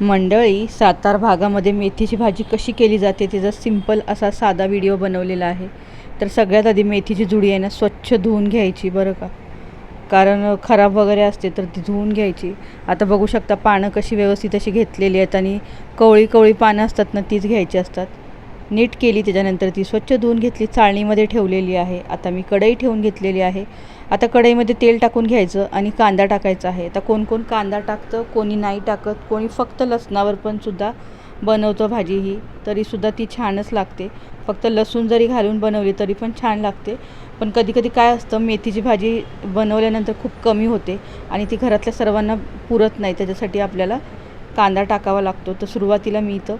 मंडळी सातार भागामध्ये मेथीची भाजी कशी केली जाते तिचा सिंपल असा साधा व्हिडिओ बनवलेला आहे. तर सगळ्यात आधी मेथीची जुडी आहे ना स्वच्छ धुवून घ्यायची बरं का. कारण खराब वगैरे असते तर ती धुवून घ्यायची. आता बघू शकता पानं कशी व्यवस्थित अशी घेतलेली आहेत आणि कवळी कवळी पानं असतात ना तीच घ्यायची असतात. नीट केली त्याच्यानंतर ती स्वच्छ धुवून घेतली चाळणीमध्ये ठेवलेली आहे. आता मी कढई ठेवून घेतलेली आहे. आता कढईमध्ये तेल टाकून घ्यायचं आणि कांदा टाकायचा आहे. आता कोण कोण कांदा टाकतं कोणी नाही टाकत कोणी फक्त लसणावर पण सुद्धा बनवतं भाजी ही तरीसुद्धा ती छानच लागते. फक्त लसूण जरी घालून बनवली तरी पण छान लागते. पण कधी कधी काय असतं मेथीची भाजी बनवल्यानंतर खूप कमी होते आणि ती घरातल्या सर्वांना पुरत नाही. त्याच्यासाठी आपल्याला कांदा टाकावा लागतो. तर सुरुवातीला मी इथं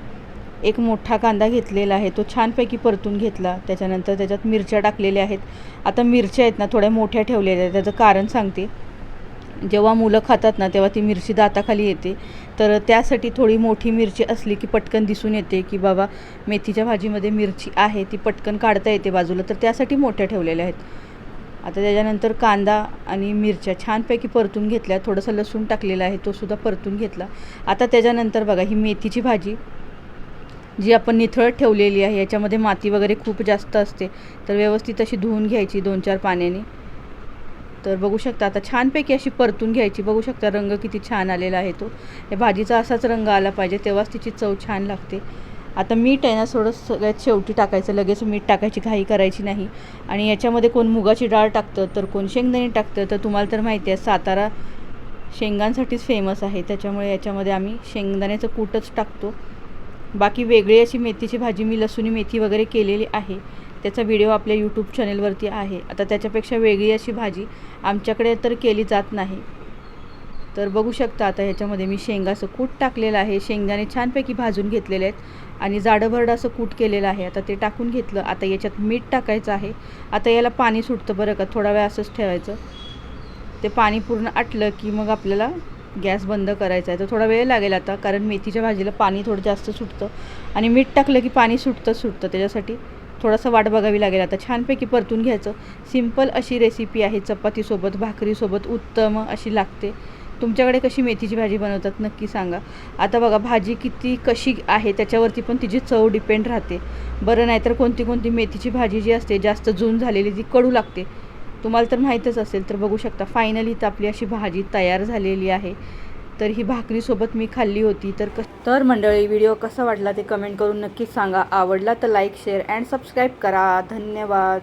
एक मोठा कांदा घेतलेला आहे. तो छानपैकी परतून घेतला. त्याच्यानंतर त्याच्यात मिरच्या टाकलेल्या आहेत. आता मिरच्या आहेत ना थोड्या मोठ्या ठेवलेल्या आहेत. त्याचं कारण सांगते. जेव्हा मुलं खातात ना तेव्हा ती मिरची दाताखाली येते. तर त्यासाठी थोडी मोठी मिरची असली की पटकन दिसून येते की बाबा मेथीच्या भाजीमध्ये मिरची आहे ती पटकन काढता येते बाजूला. तर त्यासाठी मोठ्या ठेवलेल्या आहेत. आता त्याच्यानंतर कांदा आणि मिरच्या छानपैकी परतून घेतल्या. थोडंसं लसूण टाकलेलं आहे तो सुद्धा परतून घेतला. आता त्याच्यानंतर बघा ही मेथीची भाजी. जी आपण निथळत ठेवलेली आहे याच्यामध्ये माती वगैरे खूप जास्त असते. तर व्यवस्थित अशी धुवून घ्यायची दोन चार पाण्याने. तर बघू शकता आता छानपैकी अशी परतून घ्यायची. बघू शकता रंग किती छान आलेला आहे तो. या भाजीचा असाच रंग आला पाहिजे तेव्हाच तिची चव छान लागते. आता मीठ आहे ना थोडं सगळ्यात शेवटी टाकायचं. लगेच मीठ टाकायची घाई करायची नाही. आणि याच्यामध्ये कोण मुगाची डाळ टाकतं तर कोण शेंगदाणे टाकतं तर तुम्हाला तर माहिती आहे सातारा शेंगांसाठीच फेमस आहे. त्याच्यामुळे याच्यामध्ये आम्ही शेंगदाण्याचं कूटच टाकतो. बाकी वेगळी अशी मेथीची भाजी मी लसूणी मेथी वगैरे केलेली आहे. त्याचा व्हिडिओ आपल्या यूट्यूब चॅनेलवरती आहे. आता त्याच्यापेक्षा वेगळी अशी भाजी आमच्याकडे तर केली जात नाही. तर बघू शकता आता ह्याच्यामध्ये मी शेंगाचं कूट टाकलेलं आहे. शेंगदाणे छानपैकी भाजून घेतलेले आहेत. आणि जाडंभरडं असं कूट केलेलं आहे. आता ते टाकून घेतलं. आता याच्यात मीठ टाकायचं आहे. आता याला पाणी सुटतं बरं का? थोडा वेळ असंच ठेवायचं. ते पाणी पूर्ण आटलं की मग आपल्याला गॅस बंद करायचा आहे तर थोडा वेळ लागेल आता कारण मेथीच्या भाजीला पाणी थोडं जास्त सुटतं. आणि मीठ टाकलं की पाणी सुटतं सुटतं त्याच्यासाठी थोडंसं वाट बघावी लागेल आता. छानपैकी परतून घ्यायचं. सिंपल अशी रेसिपी आहे चपातीसोबत भाकरीसोबत उत्तम अशी लागते. तुमच्याकडे कशी मेथीची भाजी बनवतात नक्की सांगा. आता बघा भाजी किती कशी आहे त्याच्यावरती पण तिची चव डिपेंड राहते. बरं नाहीतर कोणती कोणती मेथीची भाजी जी असते जास्त जून झालेली ती कडू लागते. तुम्हाला तर माहीतच असेल तर बघू शकता फायनली तर आपली अशी भाजी तयार झालेली आहे. तर ही भाकरीसोबत मी खाल्ली होती तर क तर मंडळी व्हिडिओ कसा वाटला ते कमेंट करून नक्कीच सांगा. आवडला तर लाईक शेअर अँड सबस्क्राईब करा. धन्यवाद.